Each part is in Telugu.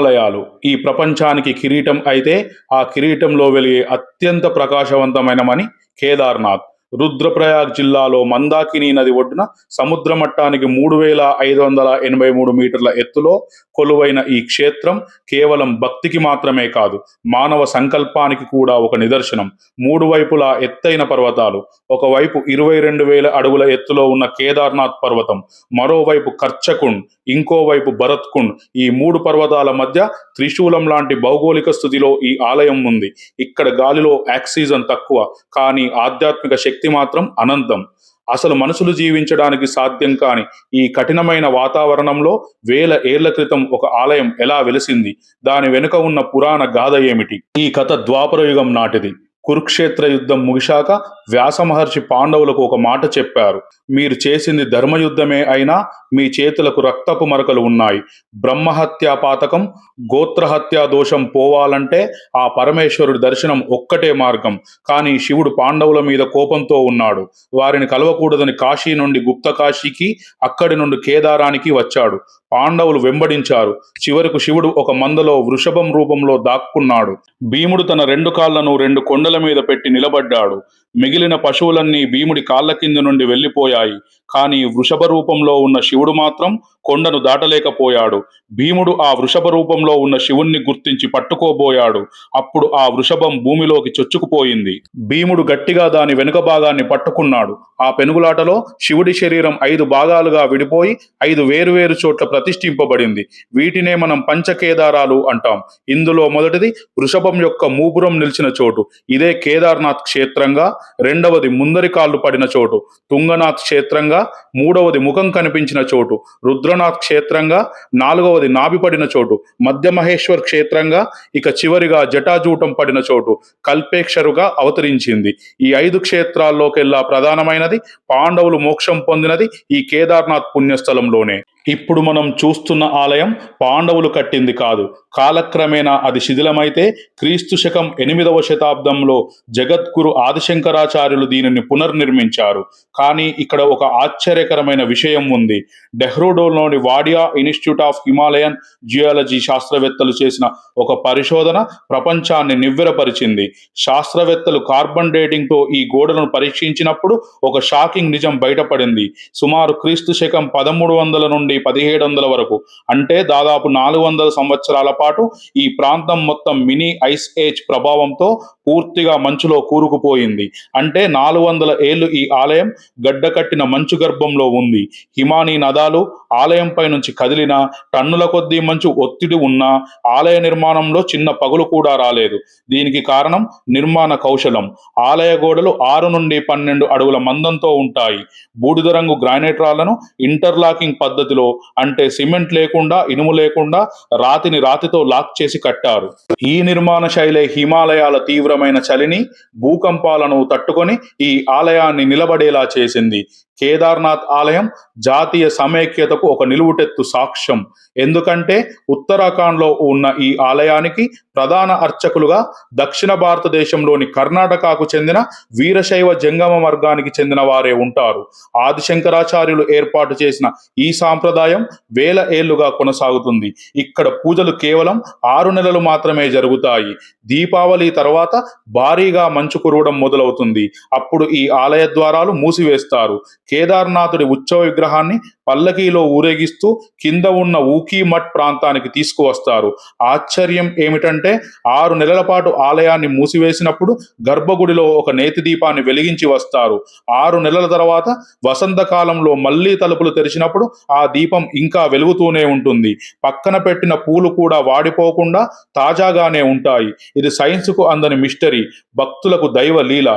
ఆలయాలు ఈ ప్రపంచానికి కిరీటం అయితే ఆ కిరీటంలో వెలిగే అత్యంత ప్రకాశవంతమైనమని కేదార్నాథ్. రుద్రప్రయాగ్ జిల్లాలో మందాకిని నది ఒడ్డున సముద్ర మట్టానికి మూడు వేల ఐదు వందల ఎనభై మూడు మీటర్ల ఎత్తులో కొలువైన ఈ క్షేత్రం కేవలం భక్తికి మాత్రమే కాదు మానవ సంకల్పానికి కూడా ఒక నిదర్శనం. మూడు వైపులా ఎత్తైన పర్వతాలు ఒకవైపు ఇరవై రెండు వేల అడుగుల ఎత్తులో ఉన్న కేదార్నాథ్ పర్వతం మరోవైపు కర్చకుండ్ ఇంకోవైపు భరత్కుండ్. ఈ మూడు పర్వతాల మధ్య త్రిశూలం లాంటి భౌగోళిక స్థితిలో ఈ ఆలయం ఉంది. ఇక్కడ గాలిలో ఆక్సిజన్ తక్కువ కానీ ఆధ్యాత్మిక శక్తి మాత్రం అనంతం. అసలు మనుషులు జీవించడానికి సాధ్యం కాని ఈ కఠినమైన వాతావరణంలో వేల ఏళ్ళ క్రితం ఒక ఆలయం ఎలా వెలిసింది? దాని వెనుక ఉన్న పురాణ గాథ ఏమిటి? ఈ కథ ద్వాపరయుగం నాటిది. కురుక్షేత్ర యుద్ధం ముగిశాక వ్యాసమహర్షి పాండవులకు ఒక మాట చెప్పారు. మీరు చేసింది ధర్మయుద్ధమే అయినా మీ చేతులకు రక్తపు మరకలు ఉన్నాయి. బ్రహ్మహత్యా పాతకం గోత్రహత్యా దోషం పోవాలంటే ఆ పరమేశ్వరుడి దర్శనం ఒక్కటే మార్గం. కానీ శివుడు పాండవుల మీద కోపంతో ఉన్నాడు. వారిని కలవకూడదని కాశీ నుండి గుప్త కాశీకి అక్కడి నుండి కేదారానికి వచ్చాడు. పాండవులు వెంబడించారు. చివరకు శివుడు ఒక మందలో వృషభం రూపంలో దాక్కున్నాడు. భీముడు తన రెండు కాళ్ళను రెండు కొండల మీద పెట్టి నిలబడ్డాడు. మిగిలిన పశువులన్నీ భీముడి కాళ్ళ కింద నుండి వెళ్ళిపోయాయి. కానీ వృషభ రూపంలో ఉన్న శివుడు మాత్రం కొండను దాటలేకపోయాడు. భీముడు ఆ వృషభ రూపంలో ఉన్న శివుణ్ణి గుర్తించి పట్టుకోబోయాడు. అప్పుడు ఆ వృషభం భూమిలోకి చొచ్చుకుపోయింది. భీముడు గట్టిగా దాని వెనుక భాగాన్ని పట్టుకున్నాడు. ఆ పెనుగులాటలో శివుడి శరీరం ఐదు భాగాలుగా విడిపోయి ఐదు వేరువేరు చోట్ల ప్రతిష్ఠింపబడింది. వీటినే మనం పంచకేదారాలు అంటాం. ఇందులో మొదటిది వృషభం యొక్క మూపురం నిలిచిన చోటు. ఇదే కేదార్నాథ్ క్షేత్రంగా రెండవది ముందరి కాళ్ళు పడిన చోటు. తుంగనాథ్ క్షేత్రంగా మూడవది ముఖం కనిపించిన చోటు. రుద్రనాథ్ క్షేత్రంగా నాలుగవది నాభి పడిన చోటు. మధ్య మహేశ్వర్ క్షేత్రంగా ఇక చివరిగా జటాజూటం పడిన చోటు. కల్పేక్షరుగా అవతరించింది. ఈ ఐదు క్షేత్రాల్లోకెల్లా ప్రధానమైనది పాండవులు మోక్షం పొందినది ఈ కేదార్నాథ్ పుణ్యస్థలంలోనే. ఇప్పుడు మనం చూస్తున్న ఆలయం పాండవులు కట్టింది కాదు. కాలక్రమేణా అది శిథిలమైతే క్రీస్తు శకం ఎనిమిదవ శతాబ్దంలో జగద్గురు ఆదిశంకరాచార్యులు దీనిని పునర్నిర్మించారు. కానీ ఇక్కడ ఒక ఆశ్చర్యకరమైన విషయం ఉంది. డెహ్రోడోలోని Wadia institute of Himalayan geology శాస్త్రవేత్తలు చేసిన ఒక పరిశోధన ప్రపంచాన్ని నివ్వెరపరిచింది. శాస్త్రవేత్తలు కార్బన్ డేటింగ్తో ఈ గోడలను పరీక్షించినప్పుడు ఒక షాకింగ్ నిజం బయటపడింది. సుమారు క్రీస్తు శకం పదమూడు వందల నుండి పదిహేడు వందల వరకు. అంటే దాదాపు నాలుగు వందల సంవత్సరాల పాటు ఈ ప్రాంతం మొత్తం మినీ ఐస్ ఏజ్ ప్రభావంతో పూర్తిగా మంచులో కూరుకుపోయింది. అంటే నాలుగు వందల ఏళ్ళు ఈ ఆలయం గడ్డకట్టిన మంచు గర్భంలో ఉంది. హిమానీ నదాలు ఆలయంపై నుంచి కదిలిన టన్నుల కొద్దీ మంచు ఒత్తిడి ఉన్నా ఆలయ నిర్మాణంలో చిన్న పగులు కూడా రాలేదు. దీనికి కారణం నిర్మాణ కౌశలం. ఆలయ గోడలు ఆరు నుండి పన్నెండు అడుగుల మందంతో ఉంటాయి. బూడిద రంగు గ్రానైట్ రాళ్ళను ఇంటర్లాకింగ్ పద్ధతిలో అంటే సిమెంట్ లేకుండా ఇనుము లేకుండా రాతిని రాతితో లాక్ చేసి కట్టారు. ఈ నిర్మాణ శైలే హిమాలయాల తీవ్రమైన చలిని భూకంపాలను తట్టుకొని ఈ ఆలయాన్ని నిలబడేలా చేసింది. కేదార్నాథ్ ఆలయం జాతీయ సమైక్యతకు ఒక నిలువుటెత్తు సాక్ష్యం. ఎందుకంటే ఉత్తరాఖండ్లో ఉన్న ఈ ఆలయానికి ప్రధాన అర్చకులుగా దక్షిణ భారతదేశంలోని కర్ణాటకకు చెందిన వీరశైవ జంగమ వర్గానికి చెందిన వారే ఉంటారు. ఆదిశంకరాచార్యులు ఏర్పాటు చేసిన ఈ సాంప్రదాయం వేల ఏళ్ళుగా కొనసాగుతుంది. ఇక్కడ పూజలు కేవలం ఆరు నెలలు మాత్రమే జరుగుతాయి. దీపావళి తర్వాత భారీగా మంచు కురవడం మొదలవుతుంది. అప్పుడు ఈ ఆలయ ద్వారాలు మూసివేస్తారు. కేదార్నాథుడి ఉత్సవ విగ్రహాన్ని పల్లకీలో ఊరేగిస్తూ కింద ఉన్న ఊకీ మఠ్ ప్రాంతానికి తీసుకువస్తారు. ఆశ్చర్యం ఏమిటంటే ఆరు నెలల పాటు ఆలయాన్ని మూసివేసినప్పుడు గర్భగుడిలో ఒక నేతి దీపాన్ని వెలిగించి వస్తారు. ఆరు నెలల తర్వాత వసంతకాలంలో మళ్ళీ తలుపులు తెరిచినప్పుడు ఆ దీపం ఇంకా వెలుగుతూనే ఉంటుంది. పక్కన పెట్టిన పూలు కూడా వాడిపోకుండా తాజాగానే ఉంటాయి. ఇది సైన్స్కు అందని మిస్టరీ భక్తులకు దైవ లీల.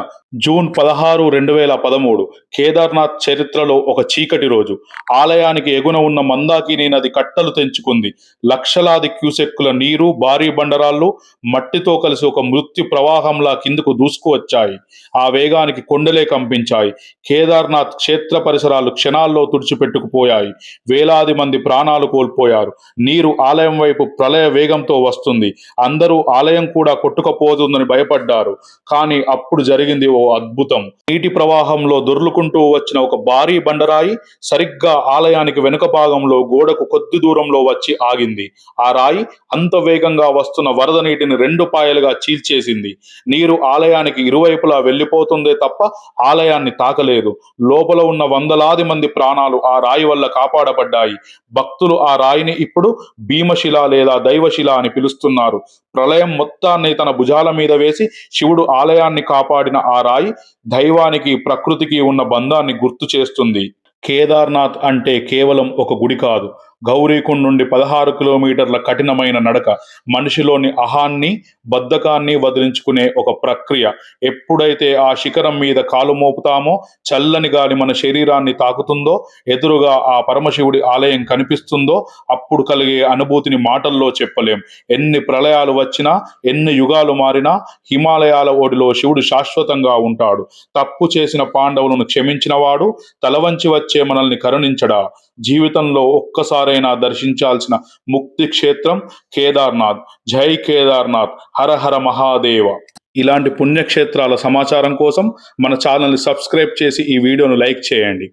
జూన్ పదహారు రెండు వేల పదమూడు కేదార్నాథ్ చరిత్రలో ఒక చీకటి రోజు. ఆలయానికి ఎగున ఉన్న మందాకిని నది కట్టలు తెంచుకుంది. లక్షలాది క్యూసెక్కుల నీరు భారీ బండరాళ్ళు మట్టితో కలిసి ఒక మృత్యు ప్రవాహంలా కిందకు దూసుకువచ్చాయి. ఆ వేగానికి కొండలే కంపించాయి. కేదార్నాథ్ క్షేత్ర పరిసరాలు క్షణాల్లో తుడిచిపెట్టుకుపోయాయి. వేలాది మంది ప్రాణాలు కోల్పోయారు. నీరు ఆలయం వైపు ప్రళయ వేగంతో వస్తుంది. అందరూ ఆలయం కూడా కొట్టుకపోతుందని భయపడ్డారు. కానీ అప్పుడు జరిగింది ఓ అద్భుతం. నీటి ప్రవాహంలో దొర్లుకుంటూ వచ్చిన ఒక భారీ బండరాయి సరిగ్గా ఆలయానికి వెనుక భాగంలో గోడకు కొద్ది దూరంలో వచ్చి ఆగింది. ఆ రాయి అంత వేగంగా వస్తున్న వరద నీటిని రెండు పాయలుగా చీల్చేసింది. నీరు ఆలయానికి ఇరువైపులా వెళ్ళిపోతుందే తప్ప ఆలయాన్ని తాకలేదు. లోపల ఉన్న వందలాది మంది ప్రాణాలు ఆ రాయి వల్ల కాపాడబడ్డాయి. భక్తులు ఆ రాయిని ఇప్పుడు భీమశిల లేదా దైవశిల అని పిలుస్తున్నారు. ప్రళయం మొత్తాన్ని తన భుజాల మీద వేసి శివుడు ఆలయాన్ని కాపాడిన ఆ రాయి దైవానికి ప్రకృతికి ఉన్న బంధాన్ని గుర్తు చేస్తుంది. కేదార్నాథ్ అంటే కేవలం ఒక గుడి కాదు. గౌరీకుండ్ నుండి పదహారు కిలోమీటర్ల కఠినమైన నడక మనిషిలోని అహాన్ని బద్ధకాన్ని వదిలించుకునే ఒక ప్రక్రియ. ఎప్పుడైతే ఆ శిఖరం మీద కాలు మోపుతామో చల్లని గాలి మన శరీరాన్ని తాకుతుందో ఎదురుగా ఆ పరమశివుడి ఆలయం కనిపిస్తుందో అప్పుడు కలిగే అనుభూతిని మాటల్లో చెప్పలేం. ఎన్ని ప్రళయాలు వచ్చినా ఎన్ని యుగాలు మారినా హిమాలయాల ఓడిలో శివుడు శాశ్వతంగా ఉంటాడు. తప్పు చేసిన పాండవులను క్షమించినవాడు తలవంచి వచ్చే మనల్ని కరుణించడా? జీవితంలో ఒక్కసారైనా దర్శించాల్సిన ముక్తి క్షేత్రం కేదార్నాథ్. జై కేదార్నాథ్. హర హర మహాదేవ. ఇలాంటి పుణ్యక్షేత్రాల సమాచారం కోసం మన ఛానల్ని సబ్స్క్రైబ్ చేసి ఈ వీడియోను లైక్ చేయండి.